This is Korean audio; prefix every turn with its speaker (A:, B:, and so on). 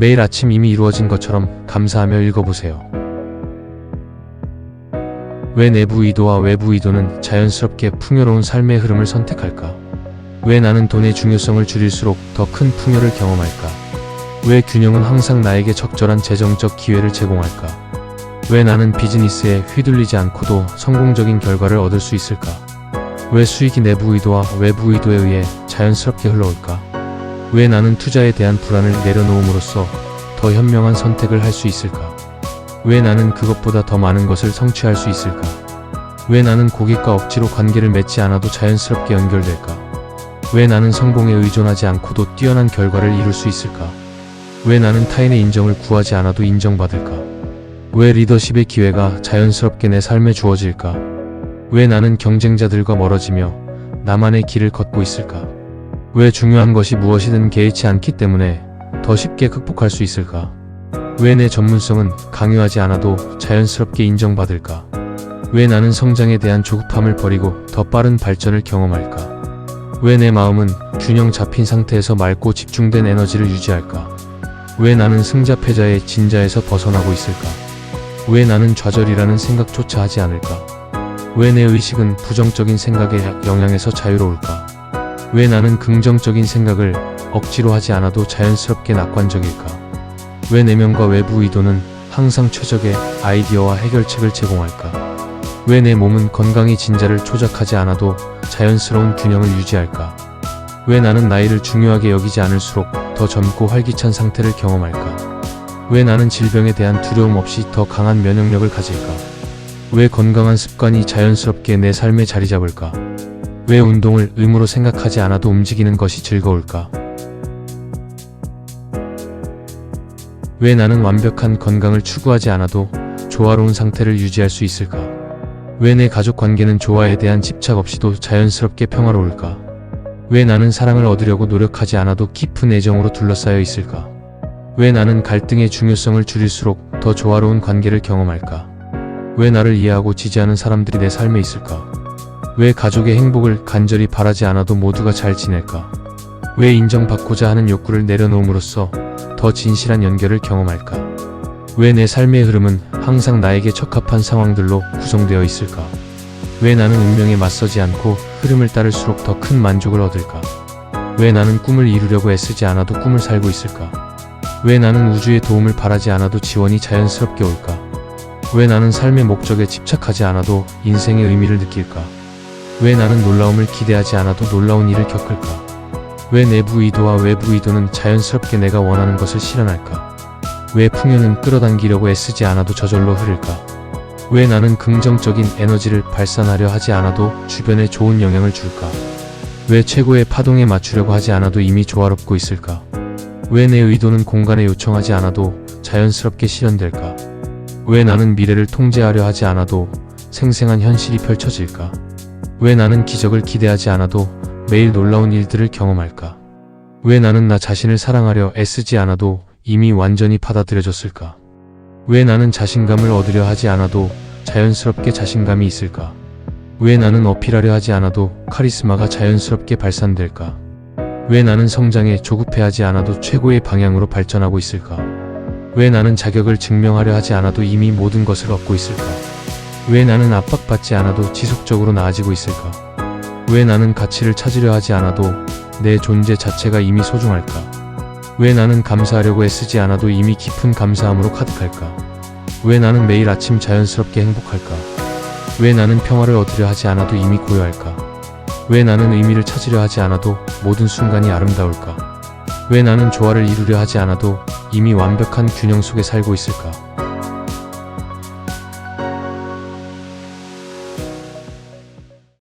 A: 매일 아침 이미 이루어진 것처럼 감사하며 읽어보세요. 왜 내부 의도와 외부 의도는 자연스럽게 풍요로운 삶의 흐름을 선택할까? 왜 나는 돈의 중요성을 줄일수록 더 큰 풍요를 경험할까? 왜 균형은 항상 나에게 적절한 재정적 기회를 제공할까? 왜 나는 비즈니스에 휘둘리지 않고도 성공적인 결과를 얻을 수 있을까? 왜 수익이 내부 의도와 외부 의도에 의해 자연스럽게 흘러올까? 왜 나는 투자에 대한 불안을 내려놓음으로써 더 현명한 선택을 할 수 있을까? 왜 나는 그것보다 더 많은 것을 성취할 수 있을까? 왜 나는 고객과 억지로 관계를 맺지 않아도 자연스럽게 연결될까? 왜 나는 성공에 의존하지 않고도 뛰어난 결과를 이룰 수 있을까? 왜 나는 타인의 인정을 구하지 않아도 인정받을까? 왜 리더십의 기회가 자연스럽게 내 삶에 주어질까? 왜 나는 경쟁자들과 멀어지며 나만의 길을 걷고 있을까? 왜 중요한 것이 무엇이든 개의치 않기 때문에 더 쉽게 극복할 수 있을까? 왜 내 전문성은 강요하지 않아도 자연스럽게 인정받을까? 왜 나는 성장에 대한 조급함을 버리고 더 빠른 발전을 경험할까? 왜 내 마음은 균형 잡힌 상태에서 맑고 집중된 에너지를 유지할까? 왜 나는 승자 패자의 진자에서 벗어나고 있을까? 왜 나는 좌절이라는 생각조차 하지 않을까? 왜 내 의식은 부정적인 생각의 영향에서 자유로울까? 왜 나는 긍정적인 생각을 억지로 하지 않아도 자연스럽게 낙관적일까? 왜 내면과 외부 의도는 항상 최적의 아이디어와 해결책을 제공할까? 왜 내 몸은 건강히 진자를 조작하지 않아도 자연스러운 균형을 유지할까? 왜 나는 나이를 중요하게 여기지 않을수록 더 젊고 활기찬 상태를 경험할까? 왜 나는 질병에 대한 두려움 없이 더 강한 면역력을 가질까? 왜 건강한 습관이 자연스럽게 내 삶에 자리 잡을까? 왜 운동을 의무로 생각하지 않아도 움직이는 것이 즐거울까? 왜 나는 완벽한 건강을 추구하지 않아도 조화로운 상태를 유지할 수 있을까? 왜 내 가족 관계는 조화에 대한 집착 없이도 자연스럽게 평화로울까? 왜 나는 사랑을 얻으려고 노력하지 않아도 깊은 애정으로 둘러싸여 있을까? 왜 나는 갈등의 중요성을 줄일수록 더 조화로운 관계를 경험할까? 왜 나를 이해하고 지지하는 사람들이 내 삶에 있을까? 왜 가족의 행복을 간절히 바라지 않아도 모두가 잘 지낼까? 왜 인정받고자 하는 욕구를 내려놓음으로써 더 진실한 연결을 경험할까? 왜 내 삶의 흐름은 항상 나에게 적합한 상황들로 구성되어 있을까? 왜 나는 운명에 맞서지 않고 흐름을 따를수록 더 큰 만족을 얻을까? 왜 나는 꿈을 이루려고 애쓰지 않아도 꿈을 살고 있을까? 왜 나는 우주의 도움을 바라지 않아도 지원이 자연스럽게 올까? 왜 나는 삶의 목적에 집착하지 않아도 인생의 의미를 느낄까? 왜 나는 놀라움을 기대하지 않아도 놀라운 일을 겪을까? 왜 내부 의도와 외부 의도는 자연스럽게 내가 원하는 것을 실현할까? 왜 풍요는 끌어당기려고 애쓰지 않아도 저절로 흐를까? 왜 나는 긍정적인 에너지를 발산하려 하지 않아도 주변에 좋은 영향을 줄까? 왜 최고의 파동에 맞추려고 하지 않아도 이미 조화롭고 있을까? 왜 내 의도는 공간에 요청하지 않아도 자연스럽게 실현될까? 왜 나는 미래를 통제하려 하지 않아도 생생한 현실이 펼쳐질까? 왜 나는 기적을 기대하지 않아도 매일 놀라운 일들을 경험할까? 왜 나는 나 자신을 사랑하려 애쓰지 않아도 이미 완전히 받아들여졌을까? 왜 나는 자신감을 얻으려 하지 않아도 자연스럽게 자신감이 있을까? 왜 나는 어필하려 하지 않아도 카리스마가 자연스럽게 발산될까? 왜 나는 성장에 조급해하지 않아도 최고의 방향으로 발전하고 있을까? 왜 나는 자격을 증명하려 하지 않아도 이미 모든 것을 얻고 있을까? 왜 나는 압박받지 않아도 지속적으로 나아지고 있을까? 왜 나는 가치를 찾으려 하지 않아도 내 존재 자체가 이미 소중할까? 왜 나는 감사하려고 애쓰지 않아도 이미 깊은 감사함으로 가득할까? 왜 나는 매일 아침 자연스럽게 행복할까? 왜 나는 평화를 얻으려 하지 않아도 이미 고요할까? 왜 나는 의미를 찾으려 하지 않아도 모든 순간이 아름다울까? 왜 나는 조화를 이루려 하지 않아도 이미 완벽한 균형 속에 살고 있을까?